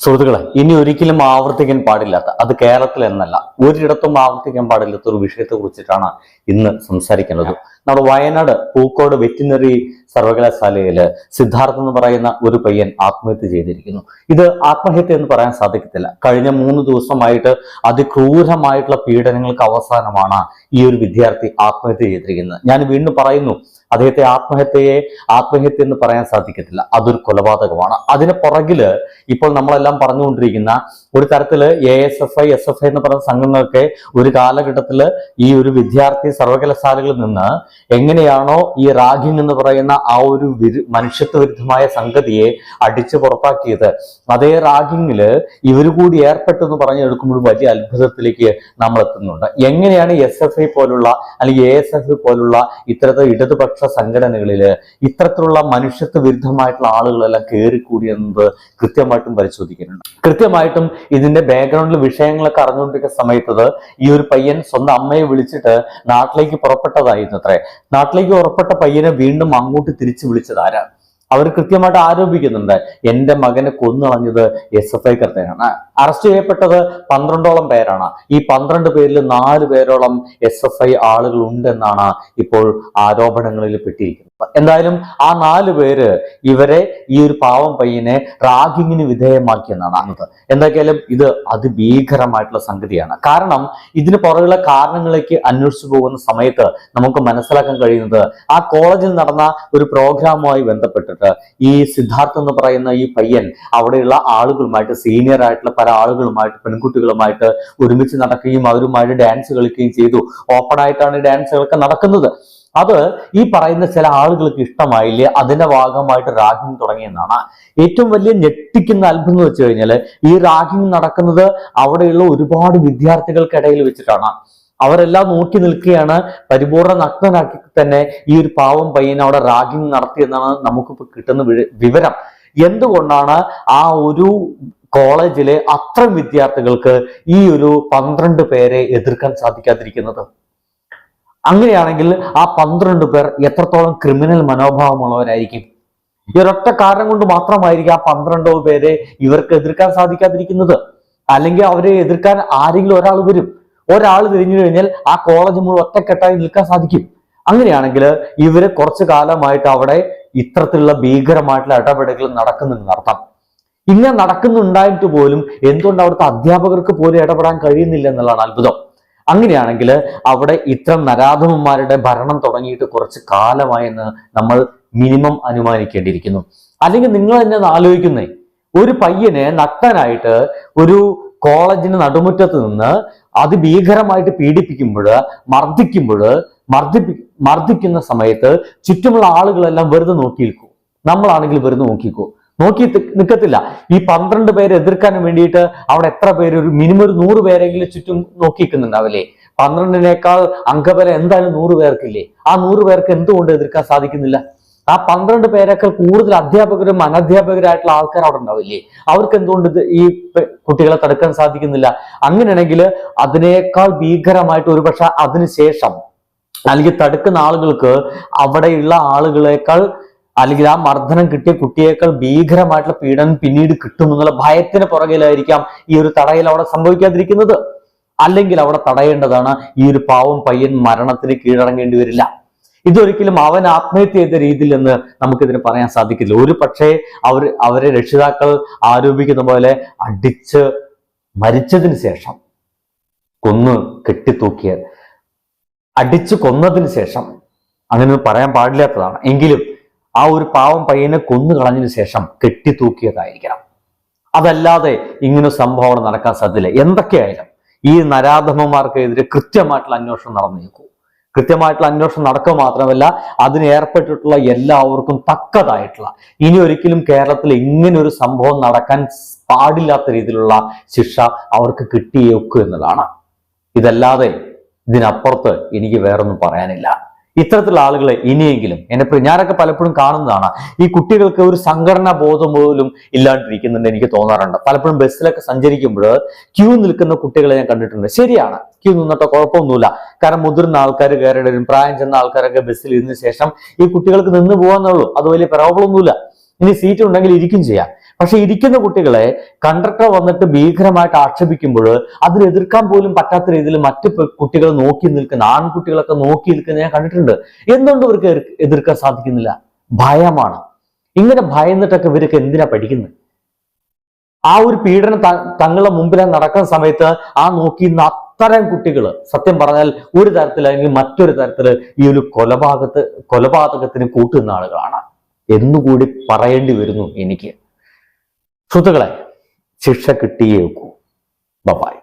സുഹൃത്തുക്കളെ ഇനി ഒരിക്കലും ആവർത്തിക്കാൻ പാടില്ലാത്ത അത് കേരളത്തിൽ എന്നല്ല ഒരിടത്തും ആവർത്തിക്കാൻ പാടില്ലാത്ത ഒരു വിഷയത്തെ കുറിച്ചിട്ടാണ് ഇന്ന് സംസാരിക്കുന്നത്. നമ്മുടെ വയനാട് പൂക്കോട് വെറ്റിനറി സർവകലാശാലയിൽ സിദ്ധാർത്ഥ് എന്ന് പറയുന്ന ഒരു പയ്യൻ ആത്മഹത്യ ചെയ്തിരിക്കുന്നു. ഇത് ആത്മഹത്യ എന്ന് പറയാൻ സാധിക്കത്തില്ല. കഴിഞ്ഞ മൂന്ന് ദിവസമായിട്ട് അതിക്രൂരമായിട്ടുള്ള പീഡനങ്ങൾക്ക് അവസാനമാണ് ഈ ഒരു വിദ്യാർത്ഥി ആത്മഹത്യ ചെയ്തിരിക്കുന്നത്. ഞാൻ വീണ്ടും പറയുന്നു അദ്ദേഹത്തെ ആത്മഹത്യയെ ആത്മഹത്യ എന്ന് പറയാൻ സാധിക്കത്തില്ല. അതൊരു കൊലപാതകമാണ്. അതിന് പുറകിൽ ഇപ്പോൾ നമ്മളെല്ലാം പറഞ്ഞുകൊണ്ടിരിക്കുന്ന ഒരു തരത്തിൽ A S F I S F I എന്ന് പറയുന്ന സംഘങ്ങളൊക്കെ ഒരു കാലഘട്ടത്തിൽ ഈ ഒരു വിദ്യാർത്ഥി സർവകലാശാലകളിൽ നിന്ന് എങ്ങനെയാണോ ഈ റാഗിങ് എന്ന് പറയുന്ന ആ ഒരു മനുഷ്യത്വ വിരുദ്ധമായ സംഗതിയെ അടിച്ചു പുറത്താക്കിയത്. അതേ റാഗിങ്ങിൽ ഇവർ കൂടി ഏർപ്പെട്ടെന്ന് പറഞ്ഞു എടുക്കുമ്പോഴും വലിയ അത്ഭുതത്തിലേക്ക് നമ്മൾ എത്തുന്നുണ്ട് എങ്ങനെയാണ് എസ് എഫ് ഐ പോലുള്ള അല്ലെങ്കിൽ എ എസ് എഫ് ഐ പോലുള്ള ഇത്തരത്തെ ഇടതുപക്ഷ സംഘടനകളിൽ ഇത്തരത്തിലുള്ള മനുഷ്യത്വ വിരുദ്ധമായിട്ടുള്ള ആളുകളെല്ലാം കയറിക്കൂടിയെന്നത് കൃത്യമായിട്ടും പരിശോധിക്കുന്നുണ്ട്. കൃത്യമായിട്ടും ഇതിന്റെ ബാക്ക്ഗ്രൗണ്ടിൽ വിഷയങ്ങളൊക്കെ അറിഞ്ഞുകൊണ്ടിരിക്കുന്ന സമയത്തത് ഈ ഒരു പയ്യൻ സ്വന്തം അമ്മയെ വിളിച്ചിട്ട് നാട്ടിലേക്ക് പുറപ്പെട്ടതായിരുന്നു അത്രേ. നാട്ടിലേക്ക് ഉറപ്പെട്ട പയ്യനെ വീണ്ടും അങ്ങോട്ട് തിരിച്ചു വിളിച്ചത് ആരാ? അവർ കൃത്യമായിട്ട് ആരോപിക്കുന്നുണ്ട്. എന്റെ മകനെ കൊന്നുകളഞ്ഞത് എസ് എഫ് ഐ കർത്തനാണ്. അറസ്റ്റ് ചെയ്യപ്പെട്ടത് പന്ത്രണ്ടോളം പേരാണ്. ഈ പന്ത്രണ്ട് പേരിൽ നാല് പേരോളം എസ് എഫ് ഐ ആളുകൾ ഉണ്ടെന്നാണ് ഇപ്പോൾ ആരോപണങ്ങളിൽ പെട്ടിരിക്കുന്നത്. എന്തായാലും ആ നാല് പേര് ഇവരെ ഈ ഒരു പാവം പയ്യനെ റാഗിങ്ങിന് വിധേയമാക്കിയെന്നാണ് അന്നത് എന്തൊക്കെയാലും ഇത് അതിഭീകരമായിട്ടുള്ള സംഗതിയാണ്. കാരണം ഇതിന് പുറകുള്ള കാരണങ്ങളിലേക്ക് അന്വേഷിച്ചു പോകുന്ന സമയത്ത് നമുക്ക് മനസ്സിലാക്കാൻ കഴിയുന്നത് ആ കോളേജിൽ നടന്ന ഒരു പ്രോഗ്രാമുമായി ബന്ധപ്പെട്ടിട്ട് ഈ സിദ്ധാർത്ഥ് എന്ന് പറയുന്ന ഈ പയ്യൻ അവിടെയുള്ള ആളുകളുമായിട്ട് സീനിയർ ആയിട്ടുള്ള പല ആളുകളുമായിട്ട് പെൺകുട്ടികളുമായിട്ട് ഒരുമിച്ച് നടക്കുകയും അവരുമായിട്ട് ഡാൻസ് കളിക്കുകയും ചെയ്തു. ഓപ്പൺ ആയിട്ടാണ് ഡാൻസുകളൊക്കെ നടക്കുന്നത്. അത് ഈ പറയുന്ന ചില ആളുകൾക്ക് ഇഷ്ടമായില്ലേ? അതിന്റെ ഭാഗമായിട്ട് റാഗിങ് തുടങ്ങിയെന്നാണ്. ഏറ്റവും വലിയ ഞെട്ടിക്കുന്ന അത്ഭുതം എന്ന് വെച്ച് കഴിഞ്ഞാൽ ഈ റാഗിങ് നടക്കുന്നത് അവിടെയുള്ള ഒരുപാട് വിദ്യാർത്ഥികൾക്കിടയിൽ വെച്ചിട്ടാണ്. അവരെല്ലാം നോക്കി നിൽക്കുകയാണ്. പരിപൂർണ നഗ്നനാക്കി തന്നെ ഈ ഒരു പാവം പയ്യൻ അവിടെ റാഗിങ് നടത്തിയെന്നാണ് നമുക്കിപ്പോൾ കിട്ടുന്ന വിവരം. എന്തുകൊണ്ടാണ് ആ ഒരു കോളേജിലെ അത്ര വിദ്യാർത്ഥികൾക്ക് ഈ ഒരു പന്ത്രണ്ട് പേരെ എതിർക്കാൻ സാധിക്കാതിരിക്കുന്നത്? അങ്ങനെയാണെങ്കിൽ ആ പന്ത്രണ്ട് പേർ എത്രത്തോളം ക്രിമിനൽ മനോഭാവമുള്ളവരായിരിക്കും? ഈ ഒരൊറ്റ കാരണം കൊണ്ട് മാത്രമായിരിക്കും ആ പന്ത്രണ്ടോ പേരെ ഇവർക്ക് എതിർക്കാൻ സാധിക്കാതിരിക്കുന്നത്. അല്ലെങ്കിൽ അവരെ എതിർക്കാൻ ആരെങ്കിലും ഒരാൾ വരും. ഒരാൾ തിരിഞ്ഞു കഴിഞ്ഞാൽ ആ കോളേജ് മുഴുവൻ ഒറ്റക്കെട്ടായി നിൽക്കാൻ സാധിക്കും. അങ്ങനെയാണെങ്കിൽ ഇവർ കുറച്ചു കാലമായിട്ട് അവിടെ ഇത്തരത്തിലുള്ള ഭീകരമായിട്ടുള്ള ഇടപെടലുകൾ നടക്കുന്നുണ്ടെന്ന് അർത്ഥം. ഇങ്ങനെ നടക്കുന്നുണ്ടായിട്ട് പോലും എന്തുകൊണ്ട് അവിടുത്തെ അധ്യാപകർക്ക് പോലും ഇടപെടാൻ കഴിയുന്നില്ല എന്നുള്ളതാണ് അത്ഭുതം. അങ്ങനെയാണെങ്കിൽ അവിടെ ഇത്തരം നരാധമന്മാരുടെ ഭരണം തുടങ്ങിയിട്ട് കുറച്ച് കാലമായെന്ന് നമ്മൾ മിനിമം അനുമാനിക്കേണ്ടിയിരിക്കുന്നു. അല്ലെങ്കിൽ നിങ്ങൾ തന്നെ ആലോചിക്കുന്നേ ഒരു പയ്യനെ നഗ്നനായിട്ട് ഒരു കോളേജിന് നടുമുറ്റത്ത് നിന്ന് അതിഭീകരമായിട്ട് പീഡിപ്പിക്കുമ്പോൾ മർദ്ദിക്കുമ്പോൾ മർദ്ദിപ്പി മർദ്ദിക്കുന്ന സമയത്ത് ചുറ്റുമുള്ള ആളുകളെല്ലാം വെറുതെ നോക്കി നിൽക്കൂ നമ്മളാണെങ്കിൽ വെറുതെ നോക്കിക്കോ നോക്കി നിൽക്കത്തില്ല ഈ പന്ത്രണ്ട് പേരെ എതിർക്കാൻ വേണ്ടിയിട്ട് അവിടെ എത്ര പേര്? ഒരു മിനിമം ഒരു നൂറ് പേരെങ്കിലും ചുറ്റും നോക്കി നിൽക്കുന്നുണ്ടാവില്ലേ പന്ത്രണ്ടിനേക്കാൾ അംഗബലം എന്തായാലും നൂറ് പേർക്കില്ലേ? ആ നൂറ് പേർക്ക് എന്തുകൊണ്ട് എതിർക്കാൻ സാധിക്കുന്നില്ല? ആ പന്ത്രണ്ട് പേരേക്കാൾ കൂടുതൽ അധ്യാപകരും അനധ്യാപകരായിട്ടുള്ള ആൾക്കാർ അവിടെ ഉണ്ടാവില്ലേ? അവർക്ക് എന്തുകൊണ്ട് ഈ കുട്ടികളെ തടുക്കാൻ സാധിക്കുന്നില്ല? അങ്ങനെയാണെങ്കിൽ അതിനേക്കാൾ ഭീകരമായിട്ട് ഒരുപക്ഷെ അതിനുശേഷം അല്ലെങ്കിൽ തടുക്കുന്ന ആളുകൾക്ക് അവിടെയുള്ള ആളുകളെക്കാൾ അല്ലെങ്കിൽ ആ മർദ്ദനം കിട്ടിയ കുട്ടിയേക്കാൾ ഭീകരമായിട്ടുള്ള പീഡനം പിന്നീട് കിട്ടും എന്നുള്ള ഭയത്തിന് പുറകിലായിരിക്കാം ഈ ഒരു തടയൽ അവിടെ സംഭവിക്കാതിരിക്കുന്നത്. അല്ലെങ്കിൽ അവിടെ തടയേണ്ടതാണ് ഈ ഒരു പാവം പയ്യൻ മരണത്തിന് കീഴടങ്ങേണ്ടി വരില്ല. ഇതൊരിക്കലും അവൻ ആത്മഹത്യ ചെയ്ത രീതിയിൽ എന്ന് നമുക്കിതിന് പറയാൻ സാധിക്കില്ല. ഒരു പക്ഷേ അവർ അവരെ രക്ഷിതാക്കൾ ആരോപിക്കുന്ന പോലെ അടിച്ച് മരിച്ചതിന് ശേഷം കൊന്ന് കെട്ടിത്തൂക്കിയത് അടിച്ചു കൊന്നതിന് ശേഷം അങ്ങനെ പറയാൻ പാടില്ലാത്തതാണ്. എങ്കിലും ആ ഒരു പാവം പയ്യനെ കൊന്നു കളഞ്ഞതിന് ശേഷം കെട്ടിത്തൂക്കിയതായിരിക്കണം. അതല്ലാതെ ഇങ്ങനെ സംഭവം നടക്കാൻ സാധ്യതയില്ല. എന്തൊക്കെയായാലും ഈ നരാധമന്മാർക്കെതിരെ കൃത്യമായിട്ടുള്ള അന്വേഷണം നടന്നേക്കൂ. കൃത്യമായിട്ടുള്ള അന്വേഷണം നടക്കുക മാത്രമല്ല അതിന് ഏർപ്പെട്ടിട്ടുള്ള എല്ലാവർക്കും തക്കതായിട്ടുള്ള ഇനി ഒരിക്കലും കേരളത്തിൽ ഇങ്ങനെ ഒരു സംഭവം നടക്കാൻ പാടില്ലാത്ത രീതിയിലുള്ള ശിക്ഷ അവർക്ക് കിട്ടിയേക്കു എന്നതാണ്. ഇതല്ലാതെ ഇതിനപ്പുറത്ത് എനിക്ക് വേറൊന്നും പറയാനില്ല. ഇത്തരത്തിലുള്ള ആളുകളെ ഇനിയെങ്കിലും എന്നെ ഞാനൊക്കെ പലപ്പോഴും കാണുന്നതാണ് ഈ കുട്ടികൾക്ക് ഒരു സംഘടനാ ബോധം പോലും ഇല്ലാണ്ടിരിക്കുന്നുണ്ട് എനിക്ക് തോന്നാറുണ്ട്. പലപ്പോഴും ബസ്സിലൊക്കെ സഞ്ചരിക്കുമ്പോൾ ക്യൂ നിൽക്കുന്ന കുട്ടികളെ ഞാൻ കണ്ടിട്ടുണ്ട്. ശരിയാണ് ക്യൂ നിന്നിട്ട് കുഴപ്പമൊന്നുമില്ല. കാരണം മുതിർന്ന ആൾക്കാർ വരും പ്രായം ചെന്ന ആൾക്കാരൊക്കെ ബസ്സിൽ ഇരുന്ന ശേഷം ഈ കുട്ടികൾക്ക് നിന്ന് പോകാന്നുള്ളൂ. അത് വലിയ പ്രോബ്ലം ഒന്നുമില്ല ഇനി സീറ്റ് ഉണ്ടെങ്കിൽ ഇരിക്കും ചെയ്യാം. പക്ഷെ ഇരിക്കുന്ന കുട്ടികളെ കണ്ടക്ടർ വന്നിട്ട് ഭീകരമായിട്ട് ആക്ഷേപിക്കുമ്പോൾ അതിൽ എതിർക്കാൻ പോലും പറ്റാത്ത രീതിയിൽ മറ്റു കുട്ടികൾ നോക്കി നിൽക്കുന്ന ആൺകുട്ടികളൊക്കെ നോക്കി നിൽക്കുന്ന ഞാൻ കണ്ടിട്ടുണ്ട്. എന്തുകൊണ്ട് ഇവർക്ക് എതിർ- എതിർക്കാൻ സാധിക്കുന്നില്ല? ഭയമാണ്. ഇങ്ങനെ ഭയന്നിട്ടൊക്കെ ഇവരൊക്കെ എന്തിനാ പഠിക്കുന്നത് ആ ഒരു പീഡനം തങ്ങളുടെ മുമ്പിൽ നടക്കുന്ന സമയത്ത് ആ നോക്കി അത്തരം കുട്ടികൾ സത്യം പറഞ്ഞാൽ ഒരു തരത്തിൽ അല്ലെങ്കിൽ മറ്റൊരു തരത്തിൽ ഈ ഒരു കൊലപാതകത്ത് കൊലപാതകത്തിന് കൂട്ടുന്ന ആളുകളാണ്. എന്നുകൂടി പറയേണ്ടി വരുന്നു എനിക്ക്. സുഹൃത്തുക്കളെ ശിക്ഷ കിട്ടിയേക്കൂ. ബബായ്